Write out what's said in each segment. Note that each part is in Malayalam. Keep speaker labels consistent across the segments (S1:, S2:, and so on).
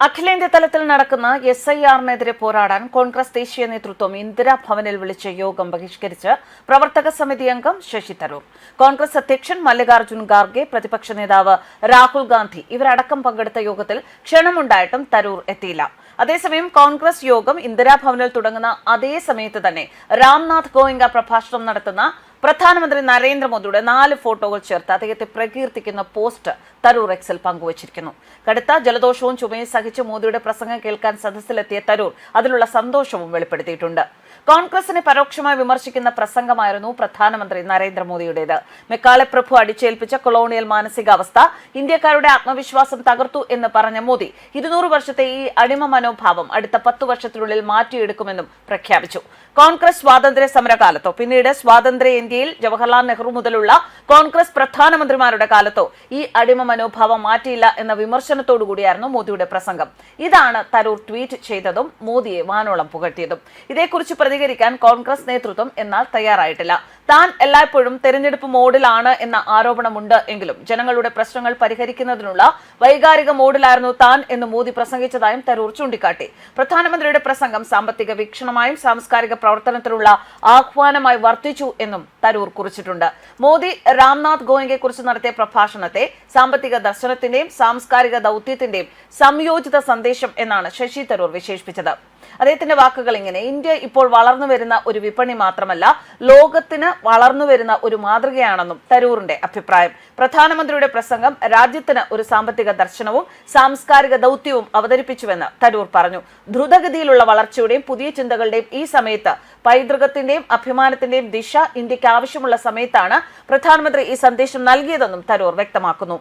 S1: അഖിലേന്ത്യാ തലത്തിൽ നടക്കുന്ന എസ് ഐ ആറിനെതിരെ പോരാടാൻ കോൺഗ്രസ് ദേശീയ നേതൃത്വം ഇന്ദിരാഭവനിൽ വിളിച്ച യോഗം ബഹിഷ്കരിച്ച് പ്രവർത്തക സമിതി അംഗം ശശി തരൂർ കോൺഗ്രസ് അധ്യക്ഷൻ മല്ലികാർജുൻ ഖാർഗെ പ്രതിപക്ഷ നേതാവ് രാഹുൽ ഗാന്ധി ഇവരടക്കം പങ്കെടുത്ത യോഗത്തിൽ ക്ഷണമുണ്ടായിട്ടും തരൂർ എത്തിയില്ല. അതേസമയം കോൺഗ്രസ് യോഗം ഇന്ദിരാഭവനിൽ തുടങ്ങുന്ന അതേ സമയത്ത് തന്നെ രാംനാഥ് ഗോയങ്ക പ്രഭാഷണം നടത്തുന്ന പ്രധാനമന്ത്രി നരേന്ദ്രമോദിയുടെ നാല് ഫോട്ടോകൾ ചേർത്ത് അദ്ദേഹത്തെ പ്രകീർത്തിക്കുന്ന പോസ്റ്റ് തരൂർ എക്സിൽ പങ്കുവച്ചിരിക്കുന്നു. കടുത്ത ജലദോഷവും ചുമയും സഹിച്ച് മോദിയുടെ പ്രസംഗം കേൾക്കാൻ സദസ്സിലെത്തിയ തരൂർ അതിലുള്ള സന്തോഷവും വെളിപ്പെടുത്തിയിട്ടുണ്ട്. കോൺഗ്രസിനെ പരോക്ഷമായി വിമർശിക്കുന്ന പ്രസംഗമായിരുന്നു പ്രധാനമന്ത്രി നരേന്ദ്രമോദിയുടേത്. മെക്കാളെ പ്രഭു അടിച്ചേൽപ്പിച്ച കൊളോണിയൽ മാനസികാവസ്ഥ ഇന്ത്യക്കാരുടെ ആത്മവിശ്വാസം തകർത്തു എന്ന് പറഞ്ഞ മോദി ഇരുന്നൂറ് വർഷത്തെ ഈ അടിമ മനോഭാവം അടുത്ത പത്തു വർഷത്തിനുള്ളിൽ മാറ്റിയെടുക്കുമെന്നും പ്രഖ്യാപിച്ചു. കോൺഗ്രസ് സ്വാതന്ത്ര്യ സമരകാലത്തോ പിന്നീട് സ്വാതന്ത്ര്യ ഇന്ത്യയിൽ ജവഹർലാൽ നെഹ്റു മുതലുള്ള കോൺഗ്രസ് പ്രധാനമന്ത്രിമാരുടെ കാലത്തോ ഈ അടിമ മനോഭാവം മാറ്റിയില്ല എന്ന വിമർശനത്തോടുകൂടിയായിരുന്നു മോദിയുടെ പ്രസംഗം. ഇതാണ് തരൂർ ട്വീറ്റ് ചെയ്തതും മോദിയെ വാനോളം പുകഴ്ത്തിയതും. ഇതേക്കുറിച്ച് പ്രതികരിക്കാൻ കോൺഗ്രസ് നേതൃത്വം എന്നാൽ തയ്യാറായിട്ടില്ല. താൻ എല്ലായ്പ്പോഴും തെരഞ്ഞെടുപ്പ് മോഡിലാണ് എന്ന ആരോപണമുണ്ട് എങ്കിലും ജനങ്ങളുടെ പ്രശ്നങ്ങൾ പരിഹരിക്കുന്നതിനുള്ള വൈകാരിക മോഡിലായിരുന്നു താൻ എന്ന് മോദി പ്രസംഗിച്ചതായും തരൂർ ചൂണ്ടിക്കാട്ടി. പ്രധാനമന്ത്രിയുടെ പ്രസംഗം സാമ്പത്തിക വീക്ഷണമായും സാംസ്കാരിക പ്രവർത്തനത്തിനുള്ള ആഹ്വാനമായി വർദ്ധിച്ചു എന്നും തരൂർ കുറിച്ചിട്ടുണ്ട്. മോദി രാംനാഥ് ഗോയങ്കയെ കുറിച്ച് നടത്തിയ പ്രഭാഷണത്തെ സാമ്പത്തിക ദർശനത്തിന്റെയും സാംസ്കാരിക ദൗത്യത്തിന്റെയും സംയോജിത സന്ദേശം എന്നാണ് ശശി തരൂർ വിശേഷിപ്പിച്ചത്. അദ്ദേഹത്തിന്റെ വാക്കുകൾ ഇങ്ങനെ ഇന്ത്യ ഇപ്പോൾ വളർന്നു വരുന്ന ഒരു വിപണി മാത്രമല്ല ലോകത്തിന് വളർന്നു വരുന്ന ഒരു മാതൃകയാണെന്നും തരൂറിന്റെ അഭിപ്രായം. പ്രധാനമന്ത്രിയുടെ പ്രസംഗം രാജ്യത്തിന് ഒരു സാമ്പത്തിക ദർശനവും സാംസ്കാരിക ദൗത്യവും അവതരിപ്പിച്ചുവെന്ന് തരൂർ പറഞ്ഞു. ദ്രുതഗതിയിലുള്ള വളർച്ചയുടെയും പുതിയ ചിന്തകളുടെയും ഈ സമയത്ത് പൈതൃകത്തിന്റെയും അഭിമാനത്തിന്റെയും ദിശ ഇന്ത്യയ്ക്ക് ആവശ്യമുള്ള സമയത്താണ് പ്രധാനമന്ത്രി ഈ സന്ദേശം നൽകിയതെന്നും തരൂർ വ്യക്തമാക്കുന്നു.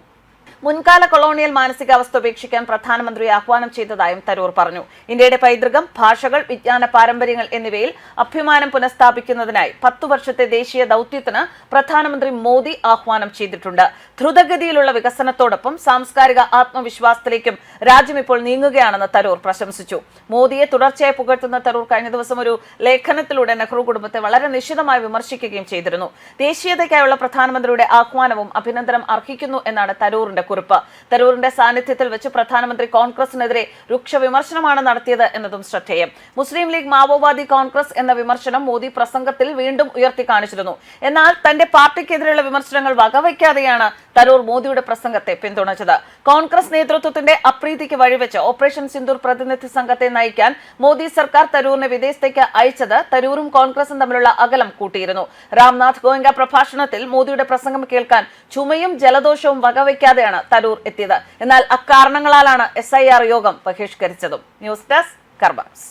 S1: മുൻകാല കൊളോണിയൽ മാനസികാവസ്ഥ ഉപേക്ഷിക്കാൻ പ്രധാനമന്ത്രി ആഹ്വാനം ചെയ്തതായും തരൂർ പറഞ്ഞു. ഇന്ത്യയുടെ പൈതൃകം ഭാഷകൾ വിജ്ഞാന പാരമ്പര്യങ്ങൾ എന്നിവയിൽ അഭിമാനം പുനഃസ്ഥാപിക്കുന്നതിനായി പത്തു വർഷത്തെ ദേശീയ ദൌത്യത്തിന് പ്രധാനമന്ത്രി മോദി ആഹ്വാനം ചെയ്തിട്ടുണ്ട്. ദ്രുതഗതിയിലുള്ള വികസനത്തോടൊപ്പം സാംസ്കാരിക ആത്മവിശ്വാസത്തിലേക്കും രാജ്യം ഇപ്പോൾ നീങ്ങുകയാണെന്ന് തരൂർ പ്രശംസിച്ചു. മോദിയെ തുടർച്ചയായി പുകഴ്ത്തുന്ന തരൂർ കഴിഞ്ഞ ദിവസം ഒരു ലേഖനത്തിലൂടെ നെഹ്റു കുടുംബത്തെ വളരെ നിശിതമായി വിമർശിക്കുകയും ചെയ്തിരുന്നു. ദേശീയതയ്ക്കായുള്ള പ്രധാനമന്ത്രിയുടെ ആഹ്വാനവും അഭിനന്ദനം അർഹിക്കുന്നു എന്നാണ് തരൂറിന്റെ കുറിപ്പ്. തരൂരിന്റെ സാന്നിധ്യത്തിൽ വെച്ച് പ്രധാനമന്ത്രി കോൺഗ്രസിനെതിരെ രൂക്ഷ വിമർശനമാണ് നടത്തിയത് എന്നതും ശ്രദ്ധേയം. മുസ്ലിം ലീഗ് മാവോവാദി കോൺഗ്രസ് എന്ന വിമർശനം മോദി പ്രസംഗത്തിൽ വീണ്ടും ഉയർത്തി കാണിച്ചിരുന്നു. എന്നാൽ തന്റെ പാർട്ടിക്കെതിരെയുള്ള വിമർശനങ്ങൾ വകവയ്ക്കാതെയാണ് തരൂർ മോദിയുടെ പ്രസംഗത്തെ പിന്തുണച്ചത്. കോൺഗ്രസ് നേതൃത്വത്തിന്റെ അപ്രീതിക്ക് വഴിവെച്ച് ഓപ്പറേഷൻ സിന്ദൂർ പ്രതിനിധി സംഘത്തെ നയിക്കാൻ മോദി സർക്കാർ തരൂറിനെ വിദേശത്തേക്ക് അയച്ചത് തരൂറും കോൺഗ്രസും തമ്മിലുള്ള അകലം കൂട്ടിയിരുന്നു. രാംനാഥ് ഗോയങ്ക പ്രഭാഷണത്തിൽ മോദിയുടെ പ്രസംഗം കേൾക്കാൻ ചുമയും ജലദോഷവും വകവയ്ക്കാതെയാണ് തരൂർ എത്തിയത്. എന്നാൽ അക്കാരണങ്ങളാലാണ് എസ് യോഗം ബഹിഷ്കരിച്ചതും. News desk കർബാസ്.